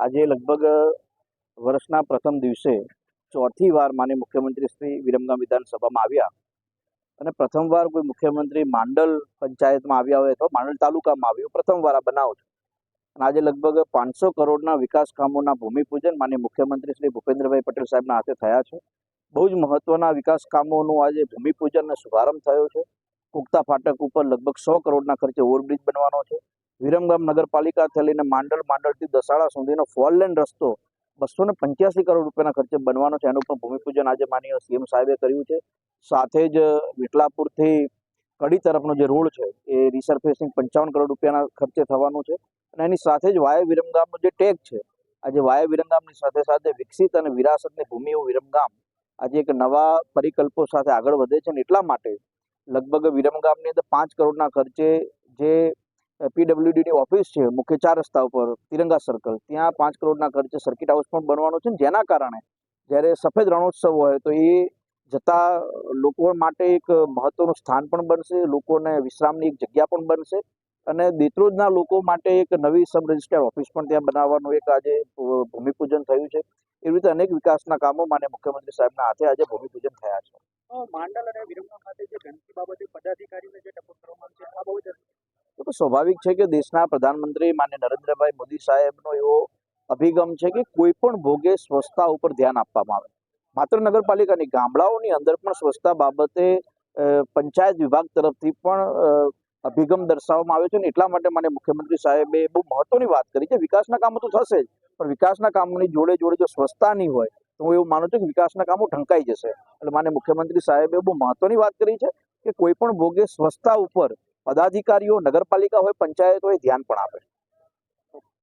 આજે લગભગ વર્ષના પ્રથમ દિવસે ચોથી વાર માનીય મુખ્યમંત્રી શ્રી વિરમગામ વિધાનસભામાં આવ્યા. અને પ્રથમવાર કોઈ મુખ્યમંત્રી માંડલ પંચાયતમાં આવ્યા હોય અથવા માંડલ તાલુકામાં આવ્યો પ્રથમવાર આ બનાવ છે. અને આજે લગભગ પાંચસો કરોડના વિકાસ કામોના ભૂમિપૂજન માનીય મુખ્યમંત્રી શ્રી ભૂપેન્દ્રભાઈ પટેલ સાહેબના હાથે થયા છે. બહુ જ મહત્વના વિકાસ કામોનું આજે ભૂમિપૂજન અને શુભારંભ થયો છે. પુખ્તા ફાટક ઉપર લગભગ સો કરોડના ખર્ચે ઓવરબ્રિજ બનવાનો છે. વિરમગામ નગરપાલિકાથી લઈને માંડલ માંડલથી દસાડા સુધીનો ફોર લેન રસ્તો બસો ને પંચ્યાસી કરોડ રૂપિયાના ખર્ચે બનવાનો છે. એનું પણ ભૂમિપૂજન આજે માનીય સીએમ સાહેબે કર્યું છે. સાથે જ વિટલાપુરથી કડી તરફનો જે રોડ છે એ રિસર્ફેસિંગ પંચાવન કરોડ રૂપિયાના ખર્ચે થવાનું છે અને એની સાથે જ વાય વિરમગામનો જે ટેગ છે, આજે વાય વિરમગામની સાથે સાથે વિકસિત અને વિરાસતની ભૂમિ વિરમગામ આજે એક નવા પરિકલ્પો સાથે આગળ વધે છે અને એટલા માટે લગભગ વિરમગામની અંદર પાંચ કરોડના ખર્ચે જે પીડબ્લ્યુડીની ઓફિસ છે, મુખ્ય ચાર રસ્તા ઉપર, તિરંગા સર્કલ ત્યાં પાંચ કરોડના ખર્ચે સર્કિટ હાઉસ પણ બનવાનો છે જેના કારણે જ્યારે સફેદ રણોત્સવ હોય તો એ જતા લોકો માટે એક મહત્વનું સ્થાન પણ બનશે, લોકોને વિશ્રામની એક જગ્યા પણ બનશે અને દેત્રોજના લોકો માટે એક નવી સબ રજિસ્ટ્રાર ઓફિસ પણ ત્યાં બનાવવાનું એક આજે ભૂમિપૂજન થયું છે. એવી રીતે અનેક વિકાસના કામો માન્ય મુખ્યમંત્રી સાહેબના હાથે આજે ભૂમિપૂજન થયા છે. માંડલ અને વિરમગામ ખાતે જે ગંદકી બાબતે પદાધિકારીને જે ટકોર કરવામાં છે, આ બહુ સ્વાભાવિક છે કે દેશના પ્રધાનમંત્રી માન્ય નરેન્દ્રભાઈ મોદી સાહેબનો એવો અભિગમ છે કે કોઈ પણ ભોગે સ્વચ્છતા ઉપર ધ્યાન આપવામાં આવે. માત્ર નગરપાલિકાની, ગામડાઓની અંદર પણ સ્વચ્છતા બાબતે પંચાયત વિભાગ તરફથી પણ અભિગમ દર્શાવવામાં આવ્યો છે અને એટલા માટે મને મુખ્યમંત્રી સાહેબે બહુ મહત્વની વાત કરી છે, વિકાસના કામો તો થશે જ, પણ વિકાસના કામોની જોડે જોડે જો સ્વચ્છતા નહીં હોય, તો હું એવું માનું છું કે વિકાસના કામો ઢંકાઈ જશે. એટલે મને મુખ્યમંત્રી સાહેબે બહુ મહત્વની વાત કરી છે કે કોઈ પણ ભોગે સ્વચ્છતા ઉપર પદાધિકારીઓ નગરપાલિકા હોય પંચાયત હોય ધ્યાન પણ આપે.